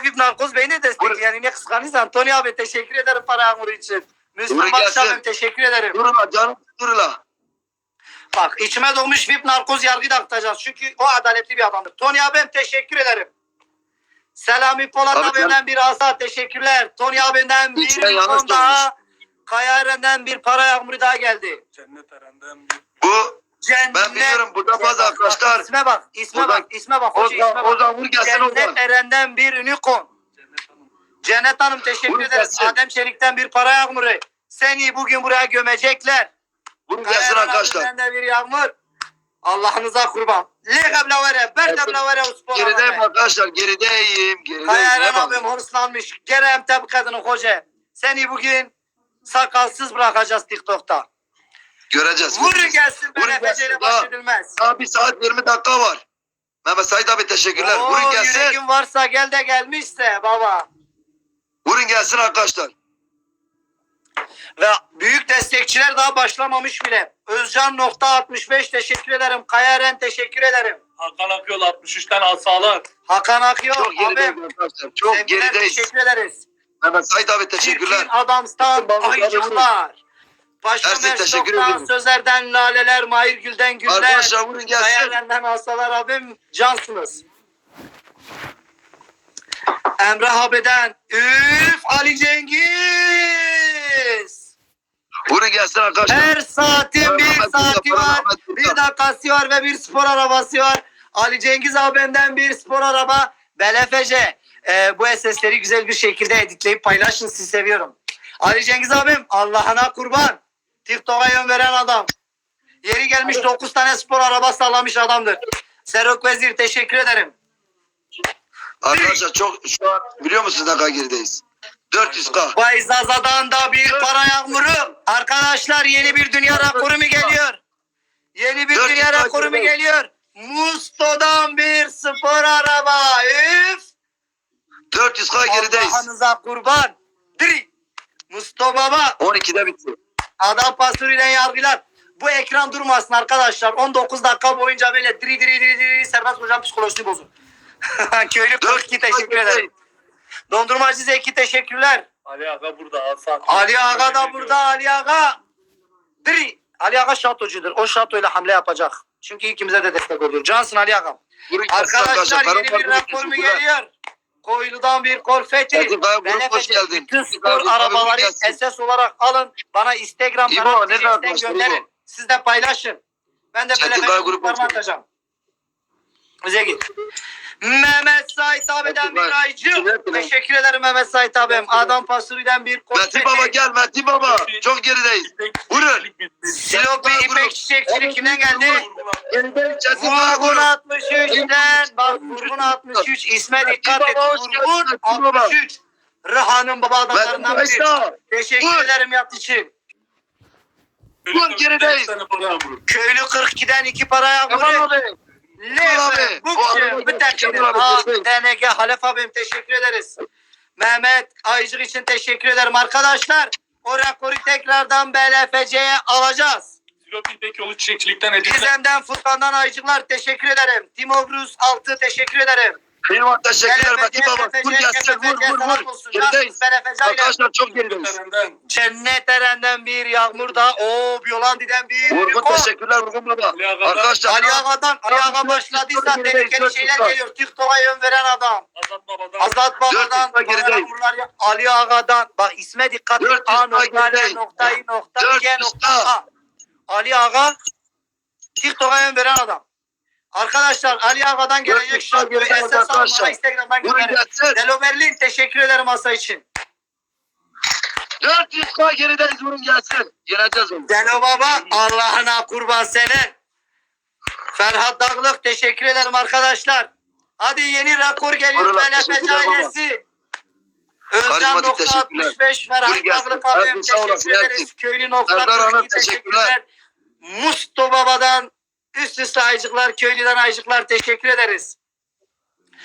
Yine VIP Narkoz Bey'i de destekliyor. Yani ne kıskanırsan. Tony abi teşekkür ederim para yağmuru için. Müslüm abim teşekkür ederim. Dur la canım dur la. Bak içime doğmuş VIP narkoz yargıyı da aktaracağız. Çünkü o adaletli bir adamdır. Tony abim teşekkür ederim. Selami Polat Tabii abimden bir asa teşekkürler. Tony abimden bir yanlış son daha. Kaya Eren'den bir para yağmuru daha geldi. Cennet Eren'den bir Bu Cennet. Ben biliyorum, burada bazı Bak, arkadaşlar- İsme bak, isme Buradan- bak, isme bak. Hoca isme Ozan, bak. Ozan vur gelsin Ozan. Cennet Eren'den bir unicorn. Cennet Hanım. Cennet Hanım teşekkür Buyurun ederiz. gelsin. Adem Çelik'ten bir para yağmuru. Seni bugün buraya gömecekler. Kaya gelsin arkadaşlar. de bir yağmur. Allah'ınıza kurban. Lega blavere, berde blavere uspor Gerideyim arkadaşlar gerideyim. Gerideyim. Kaya Eren bak- abim horslanmış. Gerem tabi kadını hoca. Seni bugün sakalsız bırakacağız TikTok'ta. Göreceğiz. Vur göreceğiz. gelsin feceyle Daha- baş edilmez. Daha bir saat 20 dakika var. Mehmet Said abi teşekkürler. Oo, Vurun gelsin. yüreğin varsa gel de gelmişse baba. Vurun gelsin arkadaşlar. Ve büyük destekçiler daha başlamamış bile. Özcan nokta 65 teşekkür ederim. Kaya Eren teşekkür ederim. Hakan Akyol 63'ten asalar. Hakan Akıyor Çok abim. gerideyiz arkadaşlar. Çok sevgiler, gerideyiz. Teşekkür ederiz. Mehmet Said abi teşekkürler. Çirkin Adams'tan Bütün balıklar ayıcıklar. Paşa Meşrok'tan ederim. Sözer'den laleler, Mahir Gül'den güller. Arkadaşlar Kaya gelsin. Eren'den hastalar abim cansınız. Emre abi'den üf Ali Cengiz. Vurun gelsin arkadaşlar. Her saatin bir Rahmet saati Buyurun, var. Buyurun. Bir dakikası var ve bir spor arabası var. Ali Cengiz abimden bir spor araba. Belefece. Ee, bu SS'leri güzel bir şekilde editleyip paylaşın. Sizi seviyorum. Ali Cengiz abim Allah'ına kurban. TikTok'a yön veren adam. Yeri gelmiş 9 tane spor araba sallamış adamdır. Serok Vezir teşekkür ederim. Arkadaşlar çok şu an biliyor musunuz ne kadar gerideyiz? 400k. Bayzaza'dan da bir para yağmuru. Arkadaşlar yeni bir dünya rekoru mu geliyor? Yeni bir dünya rekoru mu geliyor? Musto'dan bir spor araba. Üf! 400k gerideyiz. Allah'ınıza kurban. Diri. Musto baba. 12'de bitti. Adam pasörüyle yargılar. Bu ekran durmasın arkadaşlar. 19 dakika boyunca böyle diri diri diri diri serbest hocam psikolojisini bozun. Köylü 42 teşekkür ederim. Dondurmacı Zeki teşekkürler. Ali Aga burada Hasan. Ali Aga da burada Ali Aga. Diri. Ali Aga şatocudur. O şatoyla hamle yapacak. Çünkü ikimize de destek oluyor. Cansın Ali Aga. Arkadaşlar yeni bir kardeşim, rapor mu teşekkürler. geliyor? Koylu'dan bir konfeti. Erkin Kaya, Ben grup hoş geldin. Bütün spor arabaları. SS olarak alın. Bana Instagram'dan İbo, ne gönderin. Siz de paylaşın. Ben de Erkin böyle Kaya, benim grup hoş gruplarıma geldin. atacağım. Bize git. Mehmet Sait abiden bir aycı. Teşekkür ederim Mehmet Sait abim. Adam Pasuri'den bir konfeti. Metin Baba gel Metin Baba. Çok gerideyiz. Vurun. Silopi İpek Çiçekçilik kimden geldi? Vurgun vurun. 63'ten bak Vurgun 63 isme dikkat et. Vurgun Metin Baba. 63. Rıhan'ın baba adamlarından biri. Teşekkür ederim yat için. Vur, gerideyiz. Köylü 42'den iki para Tamam o Bukçe, gerideyiz. TNG Halef abim teşekkür ederiz. Mehmet Aycık için teşekkür ederim arkadaşlar. O rekoru tekrardan BLFC'ye alacağız. Silopi İpek yolu çiçekçilikten edildi. Gizem'den Furkan'dan Aycıklar teşekkür ederim. Timo Brus Altı teşekkür ederim. Eyvallah teşekkürler Metin Baba. Vur gelsin vur vur vur. Gerideyiz. Arkadaşlar çok gerideyiz. Cennet Eren'den bir yağmur da. Oo Biolandi'den bir Vurgun teşekkürler Vurgun Baba. Arkadaşlar Ali Ağa'dan Ali Ağa başladıysa tehlikeli şeyler geliyor. TikTok'a yön veren adam. Azat Baba'dan. Azat Baba'dan Ali Ağa'dan bak isme dikkat et. A nokta L nokta I nokta G nokta A. Ali Ağa TikTok'a yön veren adam. Arkadaşlar Ali Ağa'dan Dört gelecek şarkıyı arkadaşlar. bana Instagram'dan gönderin. Delo Berlin teşekkür ederim masa için. 400k gerideyiz vurun gelsin. Yeneceğiz onu. Delo Baba Allah'ına kurban senin. Ferhat Dağlık teşekkür ederim arkadaşlar. Hadi yeni rekor geliyor baba. ailesi. Özlem nokta teşekkürler. 65 Ferhat. Dağlık abim teşekkür ederiz. Köylü nokta Serdar Hanım, 42 teşekkürler. teşekkürler. Musto Baba'dan üst üste ayıcıklar, köylüden ayıcıklar teşekkür ederiz.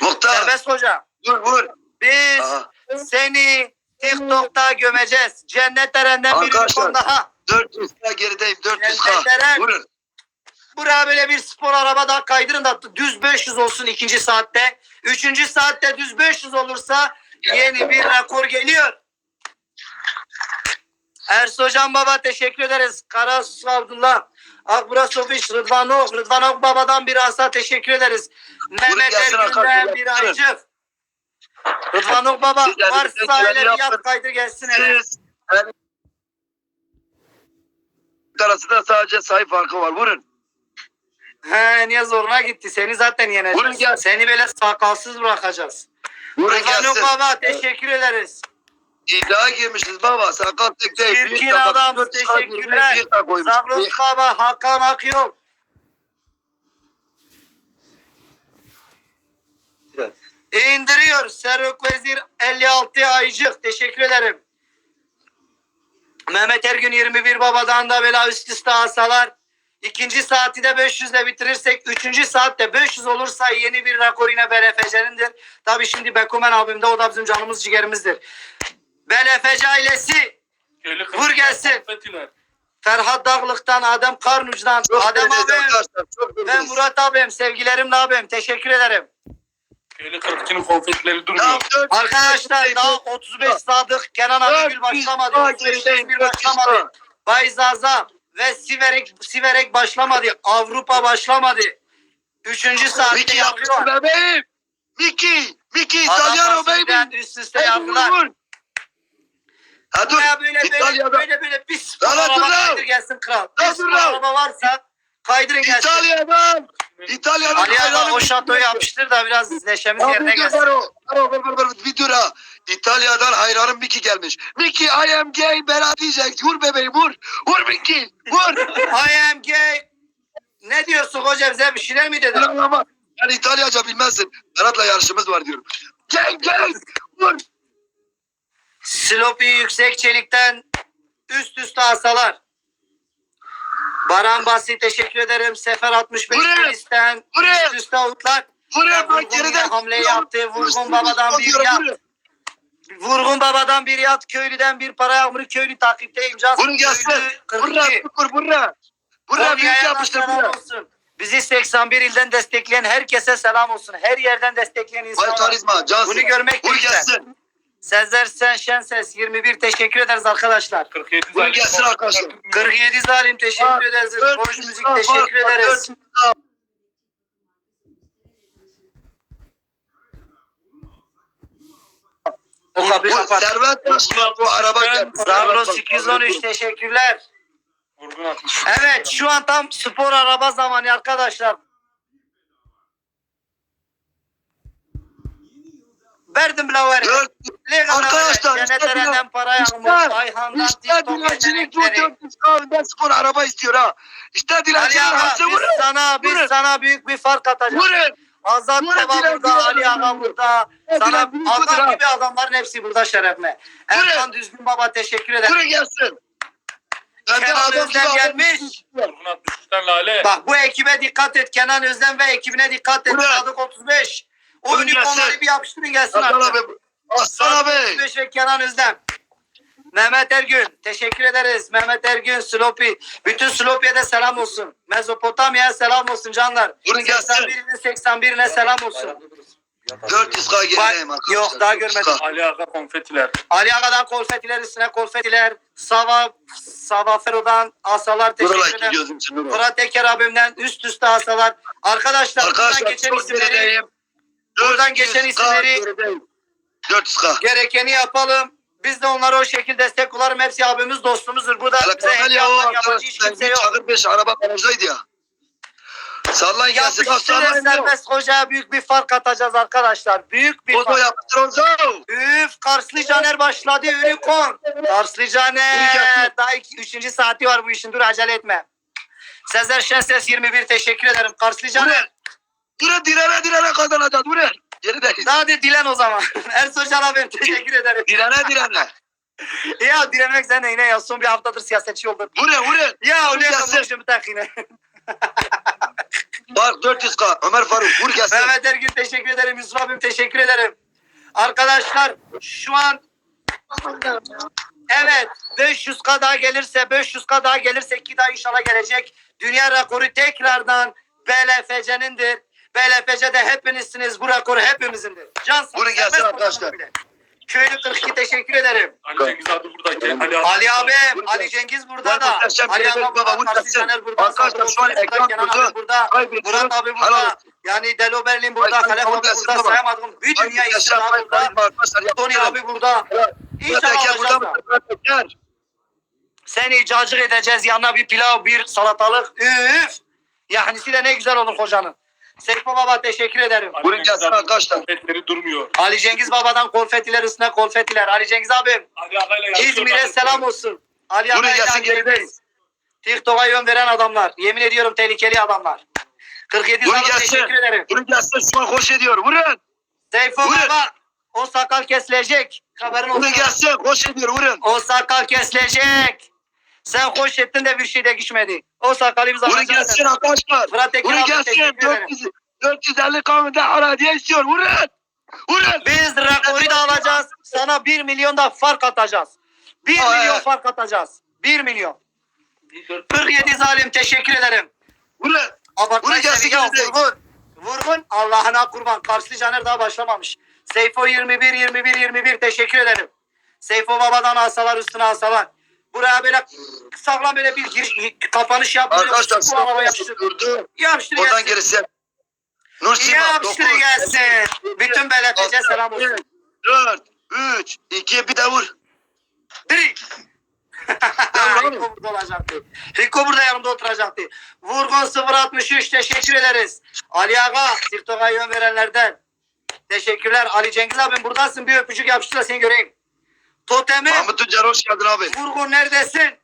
Muhtar. Serbest Hoca Vur vur. biz Aha. seni TikTok'ta gömeceğiz. Cennet Eren'den bir unicorn daha. 400k gerideyim 400k. Cennet Eren. Vurun. Buraya böyle bir spor araba daha kaydırın da düz 500 olsun ikinci saatte. Üçüncü saatte düz 500 olursa yeni bir rekor geliyor. Ersocan Baba teşekkür ederiz. Karasus Abdullah. Akburak Sofiş, Rıdvan Ok. Rıdvan Ok Baba'dan bir asa teşekkür ederiz. Mehmet Ergün'den bir aycık. Rıdvan Ok Baba varsa öyle bir yaptın. yat kaydır gelsin. hele. Yani, arasında sadece sayı farkı var. Vurun. He niye zoruna gitti? Seni zaten yeneceğiz. Seni böyle sakalsız bırakacağız. Vurun Rıdvan Ok. Baba teşekkür ederiz. İddiaya girmişiz baba. Sakal tek değil. Çirkin Büyük adam, Dört sakal teşekkürler. büyük sakal koymuş. Zagros Baba Hakan Akyol. İndiriyor. Serok Vezir 56 aycık. Teşekkür ederim. Mehmet Ergün 21 babadan da böyle üst üste asalar. İkinci saati de 500 ile bitirirsek üçüncü saatte 500 olursa yeni bir rekor yine BLFC'nindir. Tabii şimdi Bekumen abimde o da bizim canımız ciğerimizdir. BLFC ailesi Vur gelsin. Ferhat Dağlık'tan, Adem Karnuç'dan, Çok Adem abim arkadaşlar. Çok ve. Murat abim, sevgilerimle abim. Teşekkür ederim. Köylü 42'nin konfetileri durmuyor. Arkadaşlar daha 35 Sadık, Kenan dört- Abigül başlamadı. daha 35 gerideyim, bir dört- başlamadı. Bayzaza ve Siverek, Siverek başlamadı. Avrupa başlamadı. Üçüncü saatte Miki yargı yaptı var. bebeğim. Miki. Miki Adam baby. basitten üst üste vur. Ha dur. Buraya böyle böyle İtalya'da. böyle böyle bir Lan dur araba lan. kaydır gelsin kral. Bir Lan dur lan. araba varsa kaydırın gelsin. İtalya'dan. İtalya'dan. Ali abi o şatoyu yapıştır da biraz neşemiz Abi yerine dur gelsin. Ver ver ver bir dur ha. İtalya'dan hayranım Miki gelmiş. Miki I am gay Berat diyecek. Vur bebeğim vur. Vur Miki. Vur. I am gay. Ne diyorsun hoca bize bir şeyler mi dedin? Ben İtalyaca bilmezsin. Berat'la yarışımız var diyorum. Gay gay. Vur. Sloppy yüksek çelikten üst üste asalar. Baran Basi teşekkür ederim. Sefer 65 Buraya. polisten Buraya. üst üste avutlar. Vur Ya ya Vurgun bak yine geriden. hamle yaptı. Vurgun babadan bir yat. Vurgun babadan bir yat. Köylüden bir para yağmuru. Köylü takipteyim. Can Vurun gelsin. 42. vur vurra. Vurra büyük selam vurra. olsun. Bizi 81 ilden destekleyen herkese selam olsun. Her yerden destekleyen insanlar. karizma cansın. Bunu görmek güzel. gelsin. Sezer Sen Şenses 21 teşekkür ederiz arkadaşlar. 47 Vur gelsin arkadaşlar. 47 Zalim teşekkür Var, ederiz. dört Konuş Müzik var, teşekkür var, ederiz. dört var. O kapıyı Bu kapat. servet başına bu araba gel. Zavros 213 teşekkürler. Vurgun atmış. Evet şu an tam spor araba zamanı arkadaşlar. Verdim la. Dört Arkadaşlar, işte Cennetlerinden para. İşte, Ayhan'dan işte TikTok dilencilik bu. 400 kahveden spor araba istiyor ha. İşte hası biz vurun. sana, biz Vurun. sana büyük bir fark atacağız. Vurun. Azat Baba burada, Ali vurun. burada. Sana adam gibi adamların hepsi burada şerefine. Erkan Düzgün Baba teşekkür ederim. Vurun gelsin. Kenan Özlem gelmiş. istiyor. Vurgun 63'ten lale. Bak bu ekibe dikkat et. Kenan Özlem ve ekibine dikkat et. Sadık 35. O gelsin. bir yapıştırın gelsin Hasan artık. abi. Aslan Sadık abi. 35 ve Kenan Özlem. Mehmet Ergün. Teşekkür ederiz. Mehmet Ergün, Slopi. Bütün Slopi'ye de selam olsun. Mezopotamya'ya selam olsun canlar. Vurun gelsin. 81'ine 81'ine selam olsun. 400k Bak, gerideyim arkadaşlar. yok, daha görmedim. 400K. Ali Aga konfetiler. Ali Aga'dan konfetiler üstüne konfetiler. Sava, Sava Fero'dan asalar teşekkür ederim. Fırat Eker abimden üst üste asalar. Arkadaşlar, buradan Arkadaşlar geçen çok isimleri. Buradan geçen 400K isimleri- gerideyim. 400k. gerekeni yapalım. Biz de onlara o şekilde destek olalım. Hepsi abimiz dostumuzdur. Burada bize Telefonel hediye ya o atan yabancı arkadaşlar. hiç Ben kimse bir yok. çakır beş araba garajdaydı ya. Sallayın gelsin. Bak Yapıştırın sallayın. serbest hocaya büyük bir fark atacağız arkadaşlar. Büyük bir Ozo fark. yaptır Ozo. Üf Karslı Caner başladı. Unicorn. Karslı Caner. Daha iki, üçüncü saati var bu işin. Dur acele etme. Sezer Şenses 21 teşekkür ederim. Karslı Caner. Buraya direne direne kazanacağız. Buraya. Gerideyiz. Hadi dilen o zaman. Ersoy Can abi teşekkür ederim. Direne direne. ya dilenmek sen de yine ya. Son bir haftadır siyasetçi oldun. Buraya buraya. Ya gelsin. konuştum bir dakika yine. Bak 400k. Ömer Faruk vur gelsin. Mehmet Ergün teşekkür ederim. Yusuf abim teşekkür ederim. Arkadaşlar şu an evet 500k daha gelirse 500k daha gelirse ki daha inşallah gelecek. Dünya rekoru tekrardan BLFC'nindir. BLFC de hepinizsiniz. Bu rekor hepimizindir. Can Buyurun gelsin arkadaşlar. Köylü 42 teşekkür ederim. Ali Cengiz abi burada. Ali, Ali abi, Buyurun. Ali Cengiz burada da. Ali abi baba, burada. Karsi Caner burada. Arkadaşlar şu an ekran burada. abi burada. Murat abi burada. Yani Delo Berlin burada. Kalef abi burada. Sayamadım. Bir dünya insan ay, burada. arkadaşlar, Tony abi burada. İnşallah alacağız da. Seni cacık edeceğiz. Yanına bir pilav, bir salatalık. Üf. Yahnisi de ne güzel olur hocanın. Seyfo Baba teşekkür ederim. Ali Buyurun Cengiz gelsin arkadaşlar. Konfetileri durmuyor. Ali Cengiz Baba'dan konfetiler üstüne konfetiler. Ali Cengiz abim Ali Aga'yla yarışıyor. İzmir'e selam olsun. Ali Buyurun Aga'yla gelsin gerideyiz. TikTok'a yön veren adamlar. Yemin ediyorum tehlikeli adamlar. 47 Buyurun sana gelsin. teşekkür ederim. Buyurun gelsin şu an hoş ediyor. Vurun. Seyfo Buyurun. Baba o sakal kesilecek. Haberin Vurun olsun. gelsin. Hoş ediyor. Vurun. O sakal kesilecek. Sen hoş ettin de bir şey de geçmedi. O sakalı biz Vurun gelsin arkadaşlar. Vurun gelsin. teşekkür ederim. 400, 450 kavimde ara diye istiyor. Vurun. Vurun. Biz rekoru da alacağız. Sana 1 milyon da fark atacağız. 1 Aa, milyon evet. fark atacağız. 1 milyon. 47 zalim teşekkür ederim. Vurun. Bunu gelsin gelecek. Vurgun. Allah'ına kurban. Karslı Caner daha başlamamış. Seyfo 21 21 21 teşekkür ederim. Seyfo babadan asalar üstüne asalar. Buraya böyle sağlam böyle bir giriş, kapanış yap. Arkadaşlar Bu araba yapıştır. durdu. Yapıştır Oradan gelsin. gerisi. Nur Sima. Yapıştır gelsin. Bütün BLTC selam olsun. 4, 3, 2, bir de vur. Diri. Hiko burada olacaktı. Hiko burada yanımda oturacaktı. Vurgun 063 teşekkür ederiz. Ali Aga TikTok'a yön verenlerden. Teşekkürler. Ali Cengiz abim buradasın. Bir öpücük yapıştır seni göreyim. Totemi. Mahmut Tuncer hoş geldin abi. Vurgun neredesin? Bir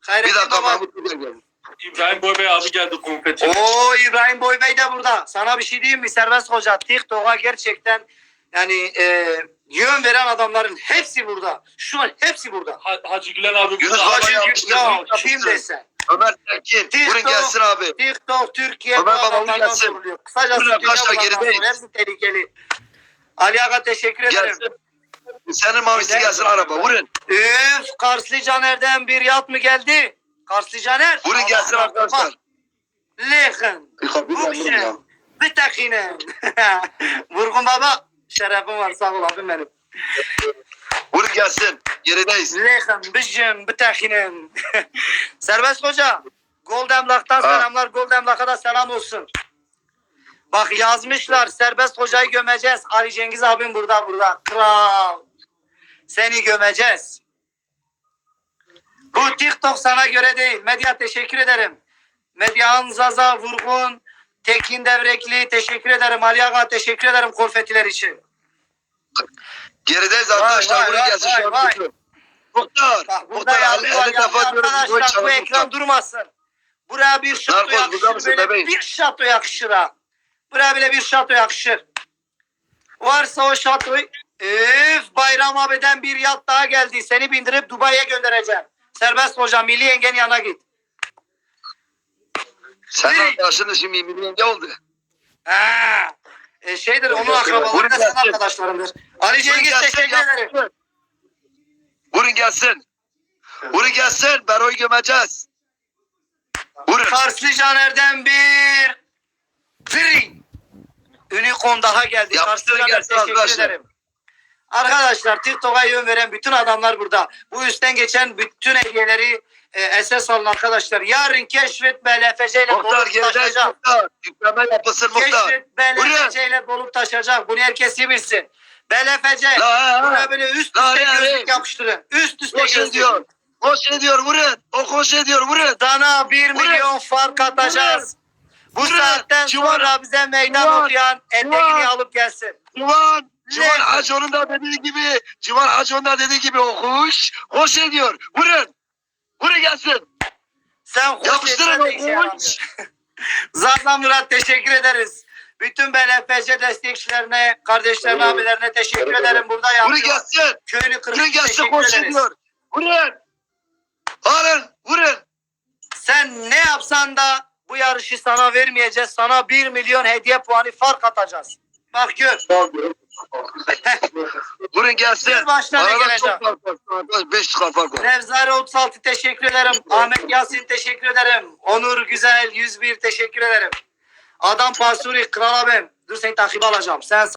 Hayrettin dakika baba. Mahmut Tuncer geldi. İbrahim Boybey abi geldi konfeti. Oo İbrahim Boybey de burada. Sana bir şey diyeyim mi Serbest Hoca? TikTok'a gerçekten yani e, yön veren adamların hepsi burada. Şu an hepsi burada. Ha- Hacı Gülen abi Yunus burada. Hacı Ama ya. kim desen. Ömer Tekin. TikTok. Vurun gelsin abi. TikTok Türkiye Ömer baba, gelsin. Kısacası Buyurun arkadaşlar, gerideyiz. Hepsi tehlikeli. Ali Aga teşekkür ederim. Senin mavisi gelsin araba. Vurun. Üf Karslı Caner'den bir yat mı geldi? Karslı Caner. Vurun gelsin arkadaşlar. Allah. Lehin. Vurgun. Bir takine. Vurgun baba. Şerefim var sağ ol abim benim. Vurun gelsin. Gerideyiz. Lehin. Bijim. Bir takine. Serbest Hoca. Goldemlak'tan Ha. selamlar. Goldemlak'a da selam olsun. Bak yazmışlar. Serbest Hoca'yı gömeceğiz. Ali Cengiz abim burada burada. Kral. Seni gömeceğiz. Bu TikTok sana göre değil. Medya teşekkür ederim. Medyahan Zaza Vurgun, Tekin Devrekli teşekkür ederim. Ali Ağa teşekkür ederim konfetiler için. Gerideyiz arkadaşlar. vay, vay, gelsin. vay, vay. Muhtar. Bak burada Muhtar. yazıyor 50 yazıyor. defa diyoruz. Gol Arkadaşlar bu ekran muhtar. durmasın. Buraya bir şato Narkoz, yakışır. mısın Böyle bebeğim? bir şato yakışır ha. Buraya bile bir şato yakışır. Varsa o şatoyu Üf Bayram abiden bir yat daha geldi. Seni bindirip Dubai'ye göndereceğim. Serbest hocam milli yengen yana git. Sen da şimdi milyon ne oldu? Ha. E şeydir onun akrabaları da senin arkadaşlarındır. Ali Cengiz teşekkür ederim. Vurun gelsin. Vurun gelsin. Bero'yu gömeceğiz. Vurun. Karslı Caner'den bir free. Unicorn daha geldi. Caner gelsin arkadaşlar. Arkadaşlar TikTok'a yön veren bütün adamlar burada. Bu üstten geçen bütün hediyeleri e, esas alın arkadaşlar. Yarın keşfet BLFC ile Muhtar dolup gerideyiz taşacak. muhtar. Yükleme muhtar. Keşfet BLFC ile dolup taşacak. Bunu herkes iyi bilsin. BLFC La ha buraya ha. böyle üst La, üste la. gözlük yapıştırın. Üst üste Koş gözlük. ediyor. Koş ediyor vurun. O koş ediyor vurun. Sana bir Vurun. milyon fark atacağız. Bu Vurun. saatten Civan. sonra bize meydan Civan. okuyan Civan. alıp gelsin. Civan. Civan Ne? Hacon'un da dediği gibi. Civan Hacon'un da dediği gibi o koş. Koş ediyor. Vurun. Vurun gelsin. Sen hoş Yapıştırın o yaramıyor. koş. Zaza Murat teşekkür ederiz. Bütün BLFC destekçilerine, kardeşlerine, abilerine teşekkür ederim. Burada Vurun yapıyor. gelsin. Köylü Vurun 42 gelsin ederiz. ediyor. Vurun. Alın. Vurun. Sen ne yapsan da bu yarışı sana vermeyeceğiz. Sana 1 milyon hediye puanı fark atacağız. Bak gör. Vurun gelsin. Siz başlarına Arada geleceğim. çok fark var. 5 çıkar fark var. Nevzare 36 teşekkür ederim. Ahmet Yasin teşekkür ederim. Onur Güzel 101 teşekkür ederim. Adam Pasuri Kral abim. Dur seni takip alacağım. Sen